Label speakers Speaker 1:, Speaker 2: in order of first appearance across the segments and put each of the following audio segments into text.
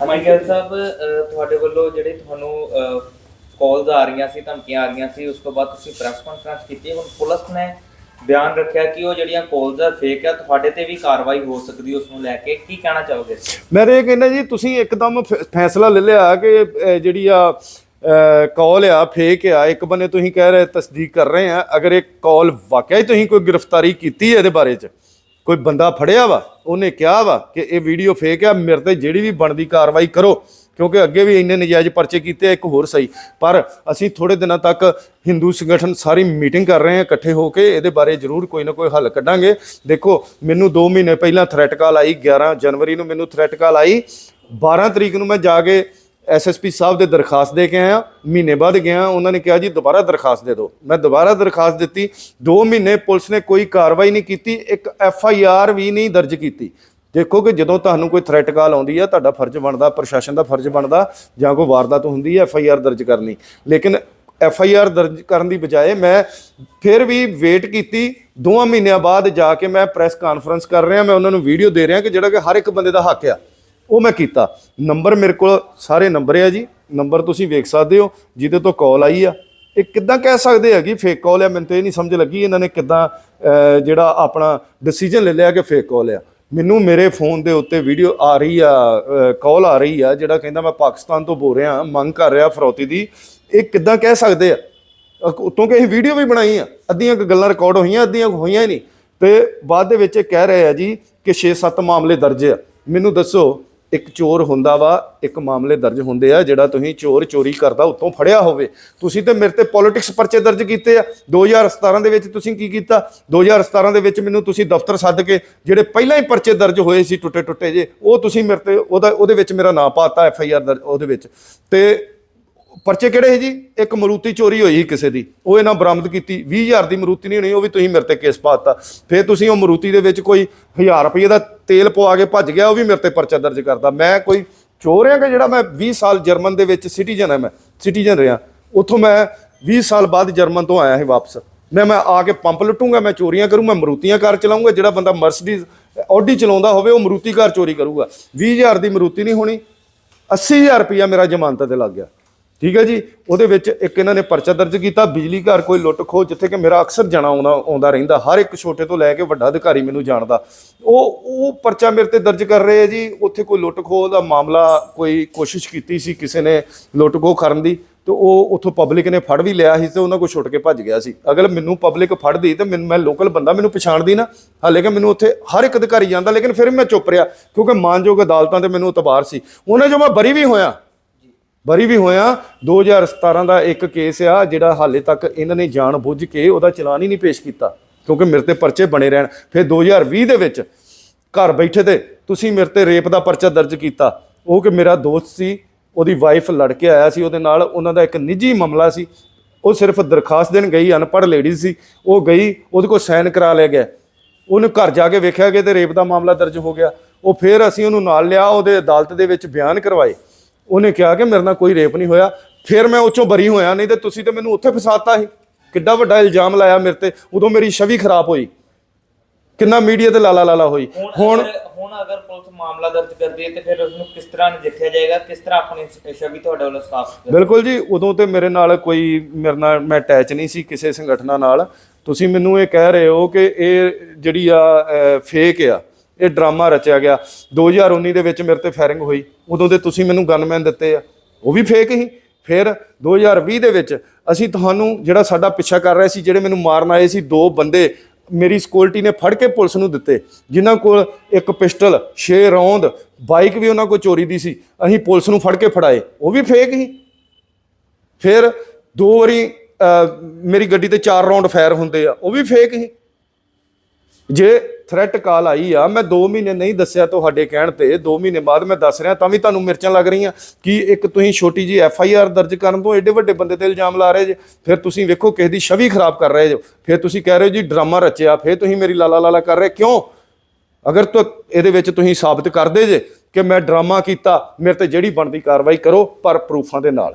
Speaker 1: Michael ਸਾਹਿਬ ਤੁਹਾਡੇ ਵੱਲੋਂ ਜਿਹੜੇ ਤੁਹਾਨੂੰ ਕਾਲਸ ਆ ਰਹੀਆਂ ਸੀ ਧਮਕੀਆਂ ਆ ਰਹੀਆਂ ਸੀ ਉਸ ਤੋਂ ਬਾਅਦ ਤੁਸੀਂ ਪ੍ਰੈਸ ਕਾਨਫਰੰਸ ਕੀਤੀ ਹੁਣ ਪੁਲਿਸ ਨੇ ਬਿਆਨ ਰੱਖਿਆ ਕਿ ਉਹ ਜਿਹੜੀਆਂ ਕਾਲਸ ਆ ਫੇਕ ਆ ਤੁਹਾਡੇ ਤੇ ਵੀ ਕਾਰਵਾਈ ਹੋ ਸਕਦੀ ਉਸ ਨੂੰ ਲੈ ਕੇ। ਕੀ ਕਹਿਣਾ ਚਾਹੋਗੇ?
Speaker 2: ਮੈਂ ਇਹ ਕਹਿੰਦਾ ਜੀ ਤੁਸੀਂ ਇੱਕਦਮ ਫ- ਫੈਸਲਾ ਲੈ ਲਿਆ ਕਿ ਜਿਹੜੀ ਆ ਕਾਲ ਆ ਫੇਕ ਆ ਇੱਕ ਬੰਨੇ ਤੁਸੀਂ ਕਹਿ ਰਹੇ ਤਸਦੀਕ ਕਰ ਰਹੇ ਆ ਅਗਰ ਇਹ ਕਾਲ ਵਾਕਿਆ ਹੀ ਤੁਸੀਂ ਕੋਈ ਗ੍ਰਿਫਤਾਰੀ ਕੀਤੀ ਹੈ ਇਹਦੇ ਬਾਰੇ ਚ? ਕੋਈ ਬੰਦਾ ਫੜਿਆ ਵਾ, ਉਹਨੇ ਕਿਹਾ ਵਾ ਕਿ ਇਹ ਵੀਡੀਓ ਫੇਕ ਆ, ਮੇਰੇ ਤੇ ਜਿਹੜੀ ਵੀ ਬਣਦੀ ਕਾਰਵਾਈ ਕਰੋ, ਕਿਉਂਕਿ ਅੱਗੇ ਵੀ ਇੰਨੇ ਨਜਾਇਜ਼ ਪਰਚੇ ਕੀਤੇ ਇੱਕ ਹੋਰ ਸਹੀ। ਪਰ ਅਸੀਂ ਥੋੜੇ ਦਿਨਾਂ ਤੱਕ ਹਿੰਦੂ ਸੰਗਠਨ ਸਾਰੀ ਮੀਟਿੰਗ ਕਰ ਰਹੇ ਹਾਂ ਇਕੱਠੇ ਹੋ ਕੇ, ਇਹਦੇ ਬਾਰੇ ਜ਼ਰੂਰ ਕੋਈ ਨਾ ਕੋਈ ਹੱਲ ਕੱਢਾਂਗੇ। ਦੇਖੋ, ਮੈਨੂੰ 2 ਮਹੀਨੇ ਪਹਿਲਾਂ ਥ੍ਰੈਟ ਕਾਲ ਆਈ 11 ਜਨਵਰੀ ਨੂੰ ਮੈਨੂੰ ਥ੍ਰੈਟ ਕਾਲ ਆਈ। 12 ਤਰੀਕ ਨੂੰ ਮੈਂ ਜਾ ਕੇ ਐਸਐਸਪੀ ਸਾਹਿਬ ਦੇ ਦਰਖਾਸਤ ਦੇ ਕੇ ਆਇਆ, ਮਹੀਨੇ ਬਾਅਦ ਗਿਆ, ਉਹਨਾਂ ਨੇ ਕਿਹਾ ਜੀ ਦੁਬਾਰਾ ਦਰਖਾਸਤ ਦੇ ਦਿਓ। ਮੈਂ ਦੁਬਾਰਾ ਦਰਖਾਸਤ ਦਿੱਤੀ 2 ਮਹੀਨੇ ਪੁਲਿਸ ਨੇ ਕੋਈ ਕਾਰਵਾਈ ਨਹੀਂ ਕੀਤੀ, ਇੱਕ ਐਫ ਆਈ ਆਰ ਵੀ ਨਹੀਂ ਦਰਜ ਕੀਤੀ। ਦੇਖੋ ਕਿ ਜਦੋਂ ਤੁਹਾਨੂੰ ਕੋਈ ਥ੍ਰੈਟ ਕਾਲ ਆਉਂਦੀ ਆ, ਤੁਹਾਡਾ ਫਰਜ਼ ਬਣਦਾ, ਪ੍ਰਸ਼ਾਸਨ ਦਾ ਫਰਜ਼ ਬਣਦਾ, ਜਾਂ ਕੋਈ ਵਾਰਦਾਤ ਹੁੰਦੀ ਹੈ ਐਫ ਆਈ ਆਰ ਦਰਜ ਕਰਨੀ। ਲੇਕਿਨ ਐਫ ਆਈ ਆਰ ਦਰਜ ਕਰਨ ਦੀ ਬਜਾਏ ਮੈਂ ਫਿਰ ਵੀ ਵੇਟ ਕੀਤੀ, ਦੋਵਾਂ ਮਹੀਨਿਆਂ ਬਾਅਦ ਜਾ ਕੇ ਮੈਂ ਪ੍ਰੈਸ ਕਾਨਫਰੰਸ ਕਰ ਰਿਹਾ, ਮੈਂ ਉਹਨਾਂ ਨੂੰ ਵੀਡੀਓ ਦੇ ਰਿਹਾ ਕਿ ਜਿਹੜਾ ਕਿ ਹਰ ਇੱਕ ਬੰਦੇ ਦਾ ਹੱਕ ਆ। ਉਹ ਮੈਂ ਕੀਤਾ। ਨੰਬਰ ਮੇਰੇ ਕੋਲ ਸਾਰੇ ਨੰਬਰ ਆ ਜੀ। ਨੰਬਰ ਤੁਸੀਂ ਵੇਖ ਸਕਦੇ ਹੋ, ਜਿਹਦੇ ਤੋਂ ਕਾਲ ਆਈ ਆ। ਇਹ ਕਿੱਦਾਂ ਕਹਿ ਸਕਦੇ ਆ ਕਿ ਫੇਕ ਕਾਲ ਆ? ਮੈਨੂੰ ਤਾਂ ਇਹ ਨਹੀਂ ਸਮਝ ਲੱਗੀ ਇਹਨਾਂ ਨੇ ਕਿੱਦਾਂ ਜਿਹੜਾ ਆਪਣਾ ਡਿਸੀਜਨ ਲੈ ਲਿਆ ਕਿ ਫੇਕ ਕਾਲ ਆ। ਮੈਨੂੰ ਮੇਰੇ ਫੋਨ ਦੇ ਉੱਤੇ ਵੀਡੀਓ ਆ ਰਹੀ ਆ ਕਾਲ ਆ ਰਹੀ ਆ, ਜਿਹੜਾ ਕਹਿੰਦਾ ਮੈਂ ਪਾਕਿਸਤਾਨ ਤੋਂ ਬੋਲ ਰਿਹਾ, ਮੰਗ ਕਰ ਰਿਹਾ ਫਰੌਤੀ ਦੀ। ਇਹ ਕਿੱਦਾਂ ਕਹਿ ਸਕਦੇ ਆ? ਅਕ- ਉੱਤੋਂ ਕਿ ਇਹ ਵੀਡੀਓ ਵੀ ਬਣਾਈ ਆ। ਅੱਧੀਆਂ ਕੁ ਗੱਲਾਂ ਰਿਕਾਰਡ ਹੋਈਆਂ, ਅੱਧੀਆਂ ਕੁ ਹੋਈਆਂ ਹੀ ਨਹੀਂ। ਤੇ ਬਾਅਦ ਦੇ ਵਿੱਚ ਇਹ ਕਹਿ ਰਹੇ ਆ ਜੀ ਕਿ 6-7 ਮਾਮਲੇ ਦਰਜ ਆ। ਮੈਨੂੰ ਦੱਸੋ ਇੱਕ ਚੋਰ ਹੁੰਦਾ ਵਾ, ਇੱਕ ਮਾਮਲੇ ਦਰਜ ਹੁੰਦੇ ਆ, ਜਿਹੜਾ ਤੁਸੀਂ ਚੋਰ ਚੋਰੀ ਕਰਦਾ ਉੱਤੋਂ ਫੜਿਆ ਹੋਵੇ। ਤੁਸੀਂ ਤੇ ਮੇਰੇ ਤੇ ਪੋਲਿਟਿਕਸ ਪਰਚੇ ਦਰਜ ਕੀਤੇ ਆ। 2017 ਦੇ ਵਿੱਚ ਤੁਸੀਂ ਕੀ ਕੀਤਾ? 2017 ਦੇ ਵਿੱਚ ਮੈਨੂੰ ਤੁਸੀਂ ਦਫ਼ਤਰ ਸੱਦ ਕੇ, ਜਿਹੜੇ ਪਹਿਲਾਂ ਹੀ ਪਰਚੇ ਦਰਜ ਹੋਏ ਸੀ ਟੁੱਟੇ ਟੁੱਟੇ ਜੇ ਉਹ ਤੁਸੀਂ ਮੇਰੇ ਤੇ ਉਹਦਾ ਉਹਦੇ ਵਿੱਚ ਮੇਰਾ ਨਾਂ ਪਾਤਾ ਐਫ ਆਈ ਆਰ ਉਹਦੇ ਵਿੱਚ। ਤੇ ਪਰਚੇ ਕਿਹੜੇ ਸੀ ਜੀ? ਇੱਕ ਮਰੂਤੀ ਚੋਰੀ ਹੋਈ ਸੀ ਕਿਸੇ ਦੀ। ਉਹ ਇਹਨਾਂ ਬਰਾਮਦ ਕੀਤੀ। 20000 ਦੀ ਮਰੂਤੀ ਨਹੀਂ ਹੋਣੀ, ਉਹ ਵੀ ਤੁਸੀਂ ਮੇਰੇ ਤੇ ਕੇਸ ਪਾਤਾ ਫਿਰ ਤੁਸੀਂ ਉਹ ਮਰੂਤੀ ਦੇ ਵਿੱਚ ਕੋਈ 1000 ਰੁਪਏ ਦਾ ਤੇਲ ਪਵਾ ਕੇ ਭੱਜ ਗਿਆ, ਉਹ ਵੀ ਮੇਰੇ ਤੇ ਪਰਚਾ ਦਰਜ ਕਰਦਾ ਮੈਂ ਕੋਈ ਚੋਰ ਹਾਂ ਕਿ ਜਿਹੜਾ ਮੈਂ 20 ਸਾਲ ਜਰਮਨ ਦੇ ਵਿੱਚ ਸਿਟੀਜ਼ਨ ਹਾਂ ਮੈਂ? ਸਿਟੀਜ਼ਨ ਰਿਹਾ। ਉੱਥੋਂ ਮੈਂ 20 ਸਾਲ ਬਾਅਦ ਜਰਮਨ ਤੋਂ ਆਇਆ ਸੀ ਵਾਪਸ। ਮੈਂ ਮੈਂ ਆ ਕੇ ਪੰਪ ਲੁੱਟੂੰਗਾ, ਮੈਂ ਚੋਰੀਆਂ ਕਰੂੰ, ਮੈਂ ਮਰੂਤੀਆਂ ਕਾਰ ਚਲਾਉਂਗਾ। ਜਿਹੜਾ ਬੰਦਾ ਮਰਸੀਡੀਜ਼, ਆਡੀ ਚਲਾਉਂਦਾ ਹੋਵੇ, ਉਹ ਮਰੂਤੀ ਕਾਰ ਚੋਰੀ ਕਰੂਗਾ। 20000 ਦੀ ਮਰੂਤੀ ਨਹੀਂ ਹੋਣੀ। 80000 ਰੁਪਇਆ ਮੇਰਾ ਜ਼ਮਾਨਤ ਤੇ ਲੱਗ ਗਿਆ। ਠੀਕ ਹੈ ਜੀ? ਉਹਦੇ ਵਿੱਚ ਇੱਕ ਇਹਨਾਂ ਨੇ ਪਰਚਾ ਦਰਜ ਕੀਤਾ, ਬਿਜਲੀ ਘਰ ਕੋਈ ਲੁੱਟ ਖੋ ਜਿੱਥੇ ਕਿ ਮੇਰਾ ਅਕਸਰ ਜਾਣਾ ਆਉਂਦਾ ਆਉਂਦਾ ਰਹਿੰਦਾ, ਹਰ ਇੱਕ ਛੋਟੇ ਤੋਂ ਲੈ ਕੇ ਵੱਡਾ ਅਧਿਕਾਰੀ ਮੈਨੂੰ ਜਾਣਦਾ। ਉਹ ਉਹ ਪਰਚਾ ਮੇਰੇ ਤੇ ਦਰਜ ਕਰ ਰਹੇ ਆ ਜੀ, ਉੱਥੇ ਕੋਈ ਲੁੱਟ ਖੋਹ ਦਾ ਮਾਮਲਾ ਕੋਈ ਕੋਸ਼ਿਸ਼ ਕੀਤੀ ਸੀ ਕਿਸੇ ਨੇ ਲੁੱਟ ਖੋਹ ਕਰਨ ਦੀ, ਤੇ ਉਹ ਉੱਥੋਂ ਪਬਲਿਕ ਨੇ ਫੜ ਵੀ ਲਿਆ ਸੀ ਤੇ ਉਹਨਾਂ ਕੋਲ ਛੁੱਟ ਕੇ ਭੱਜ ਗਿਆ ਸੀ। ਅਗਰ ਮੈਨੂੰ ਪਬਲਿਕ ਫੜਦੀ ਤੇ ਮੈਨੂੰ ਮੈਂ ਲੋਕਲ ਬੰਦਾ, ਮੈਨੂੰ ਪਛਾਣਦੀ ਨਾ, ਹਾਲੇ ਕਿ ਮੈਨੂੰ ਉੱਥੇ ਹਰ ਇੱਕ ਅਧਿਕਾਰੀ ਜਾਂਦਾ, ਲੇਕਿਨ ਫਿਰ ਮੈਂ ਚੁੱਪ ਰਿਹਾ, ਕਿਉਂਕਿ ਮਾਨਯੋਗ ਅਦਾਲਤਾਂ ਤੇ ਮੈਨੂੰ ਇਤਬਾਰ ਸੀ। ਉਹਨਾਂ ਜੋ ਮੈਂ ਬਰੀ ਵੀ ਹੋਇਆ ਬਰੀ ਵੀ ਹੋਇਆ। 2017 ਦਾ ਇੱਕ ਕੇਸ ਆ ਜਿਹੜਾ ਹਾਲੇ ਤੱਕ ਇਹਨਾਂ ਨੇ ਜਾਣ ਬੁੱਝ ਕੇ ਉਹਦਾ ਚਲਾਨ ਹੀ ਨਹੀਂ ਪੇਸ਼ ਕੀਤਾ, ਕਿਉਂਕਿ ਮੇਰੇ ਤੇ ਪਰਚੇ ਬਣੇ ਰਹਿਣ। ਫਿਰ 2020 ਦੇ ਵਿੱਚ ਘਰ ਬੈਠੇ ਤੇ ਤੁਸੀਂ ਮੇਰੇ ਤੇ ਰੇਪ ਦਾ ਪਰਚਾ ਦਰਜ ਕੀਤਾ। ਉਹ ਕਿ ਮੇਰਾ ਦੋਸਤ ਸੀ, ਉਹਦੀ ਵਾਈਫ ਲੜ ਕੇ ਆਇਆ ਸੀ, ਉਹਦੇ ਨਾਲ ਉਹਨਾਂ ਦਾ ਇੱਕ ਨਿੱਜੀ ਮਾਮਲਾ ਸੀ। ਉਹ ਸਿਰਫ ਦਰਖਾਸਤ ਦੇਣ ਗਈ, ਅਨਪੜ੍ਹ ਲੇਡੀ ਸੀ। ਉਹ ਗਈ, ਉਹਦੇ ਕੋਲ ਸਾਈਨ ਕਰਾ ਲਿਆ ਗਿਆ। ਉਹਨੂੰ ਘਰ ਜਾ ਕੇ ਵੇਖਿਆ ਕਿ ਤੇ ਰੇਪ ਦਾ ਮਾਮਲਾ ਦਰਜ ਹੋ ਗਿਆ। ਉਹ ਫਿਰ ਅਸੀਂ ਉਹਨੂੰ ਨਾਲ ਲਿਆ, ਉਹਦੇ ਅਦਾਲਤ ਦੇ ਵਿੱਚ ਬਿਆਨ ਕਰਵਾਏ। ਉਹਨੇ ਕਿਹਾ ਕਿ ਮੇਰੇ ਨਾਲ ਕੋਈ ਰੇਪ ਨਹੀਂ ਹੋਇਆ ਫਿਰ ਮੈਂ ਉਹ ਚੋਂ ਬਰੀ ਹੋਇਆ ਨਹੀਂ ਤੇ ਤੁਸੀਂ ਤੇ ਮੈਨੂੰ ਉੱਥੇ ਫਸਾਤਾ ਸੀ। ਕਿੱਡਾ ਵੱਡਾ ਇਲਜ਼ਾਮ ਲਾਇਆ ਮੇਰੇ ਤੇ ਉਦੋਂ ਮੇਰੀ ਛਵੀ ਖਰਾਬ ਹੋਈ। ਕਿੰਨਾ ਮੀਡੀਆ ਤੇ ਲਾਲਾ ਲਾਲਾ ਹੋਈ। ਹੁਣ
Speaker 1: ਹੁਣ ਅਗਰ ਪੁਲਿਸ ਮਾਮਲਾ ਦਰਜ ਕਰਦੀ ਹੈ ਤੇ ਫਿਰ ਉਸ ਨੂੰ ਕਿਸ ਤਰ੍ਹਾਂ ਨਜਿੱਠਿਆ ਜਾਏਗਾ ਕਿਸ ਤਰ੍ਹਾਂ ਆਪਣੀ ਛਵੀ ਤੁਹਾਡੇ ਵੱਲੋਂ ਸਾਫ਼
Speaker 2: ਬਿਲਕੁਲ ਜੀ ਉਦੋਂ ਤੇ ਮੇਰੇ ਨਾਲ ਕੋਈ ਮੇਰੇ ਨਾਲ ਮੈਂ ਅਟੈਚ ਨਹੀਂ ਸੀ ਕਿਸੇ ਸੰਗਠਨਾਂ ਨਾਲ। ਤੁਸੀਂ ਮੈਨੂੰ ਇਹ ਕਹਿ ਰਹੇ ਹੋ ਕਿ ਇਹ ਜਿਹੜੀ ਆ ਫੇਕ ਆ। ਇਹ ਡਰਾਮਾ ਰਚਿਆ ਗਿਆ। 2019 ਦੇ ਵਿੱਚ ਮੇਰੇ ਤੇ ਫਾਇਰਿੰਗ ਹੋਈ। ਉਦੋਂ ਦੇ ਤੁਸੀਂ ਮੈਨੂੰ ਗਨਮੈਨ ਦਿੱਤੇ ਆ। ਉਹ ਵੀ ਫੇਕ ਹੀ ਫਿਰ 2020 ਦੇ ਵਿੱਚ ਅਸੀਂ ਤੁਹਾਨੂੰ ਜਿਹੜਾ ਸਾਡਾ ਪਿੱਛਾ ਕਰ ਰਿਹਾ ਸੀ, ਜਿਹੜੇ ਮੈਨੂੰ ਮਾਰਨ ਆਏ ਸੀ, ਦੋ ਬੰਦੇ ਮੇਰੀ ਸਿਕਿਉਰਿਟੀ ਨੇ ਫੜ ਕੇ ਪੁਲਿਸ ਨੂੰ ਦਿੱਤੇ। ਜਿਨ੍ਹਾਂ ਕੋਲ ਇੱਕ ਪਿਸਟਲ 6 ਰੌਂਦ ਬਾਈਕ ਵੀ ਉਹਨਾਂ ਕੋਲ ਚੋਰੀ ਦੀ ਸੀ। ਅਸੀਂ ਪੁਲਿਸ ਨੂੰ ਫੜ ਕੇ ਫੜਾਏ। ਉਹ ਵੀ ਫੇਕ ਹੀ ਫਿਰ ਦੋ ਵਾਰੀ ਮੇਰੀ ਗੱਡੀ ਤੇ ਚਾਰ ਰਾਉਂਡ ਫਾਇਰ ਹੁੰਦੇ ਆ। ਉਹ ਵੀ ਫੇਕ ਹੀ ਜੇ ਥ੍ਰੈਟ ਕਾਲ ਆਈ ਆ। ਮੈਂ 2 ਮਹੀਨੇ ਨਹੀਂ ਦੱਸਿਆ ਤੁਹਾਡੇ ਕਹਿਣ ਤੇ। 2 ਮਹੀਨੇ ਬਾਅਦ ਮੈਂ ਦੱਸ ਰਿਹਾ, ਤਾਂ ਵੀ ਤੁਹਾਨੂੰ ਮਿਰਚਾਂ ਲੱਗ ਰਹੀਆਂ। ਕਿ ਇੱਕ ਤੁਸੀਂ ਛੋਟੀ ਜੀ ਐਫ ਆਈ ਆਰ ਦਰਜ ਕਰਨ ਤੋਂ ਐਡੇ ਵੱਡੇ ਬੰਦੇ ਤੇ ਇਲਜ਼ਾਮ ਲਾ ਰਹੇ ਜੇ? ਫਿਰ ਤੁਸੀਂ ਵੇਖੋ ਕਿਸੇ ਦੀ ਛਵੀ ਖਰਾਬ ਕਰ ਰਹੇ ਜੋ। ਫਿਰ ਤੁਸੀਂ ਕਹਿ ਰਹੇ ਹੋ ਜੀ, ਡਰਾਮਾ ਰਚਿਆ। ਫਿਰ ਤੁਸੀਂ ਮੇਰੀ ਲਾਲਾ ਲਾਲਾ ਕਰ ਰਹੇ। ਕਿਉਂ? ਅਗਰ ਤੁ, ਇਹਦੇ ਵਿੱਚ ਤੁਸੀਂ ਸਾਬਤ ਕਰਦੇ ਜੇ ਕਿ ਮੈਂ ਡਰਾਮਾ ਕੀਤਾ, ਮੇਰੇ ਤੇ ਜਿਹੜੀ ਬਣਦੀ ਕਾਰਵਾਈ ਕਰੋ, ਪਰ ਪ੍ਰੂਫਾਂ ਦੇ ਨਾਲ।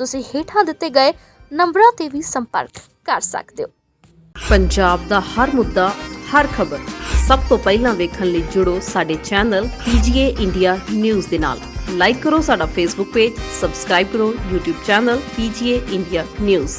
Speaker 3: ਤੁਸੀਂ ਹੇਠਾਂ ਦਿੱਤੇ ਗਏ ਨੰਬਰਾਂ ਤੇ ਵੀ ਸੰਪਰਕ ਕਰ ਸਕਦੇ ਹੋ।
Speaker 4: ਪੰਜਾਬ ਦਾ ਹਰ ਮੁੱਦਾ, ਹਰ ਖਬਰ ਸਭ ਤੋਂ ਪਹਿਲਾਂ ਵੇਖਣ ਲਈ ਜੁੜੋ ਸਾਡੇ ਚੈਨਲ PGA ਇੰਡੀਆ ਨਿਊਜ਼ ਦੇ ਨਾਲ। ਲਾਈਕ ਕਰੋ ਸਾਡਾ ਫੇਸਬੁੱਕ ਪੇਜ ਸਬਸਕ੍ਰਾਈਬ ਕਰੋ YouTube channel PGA India news.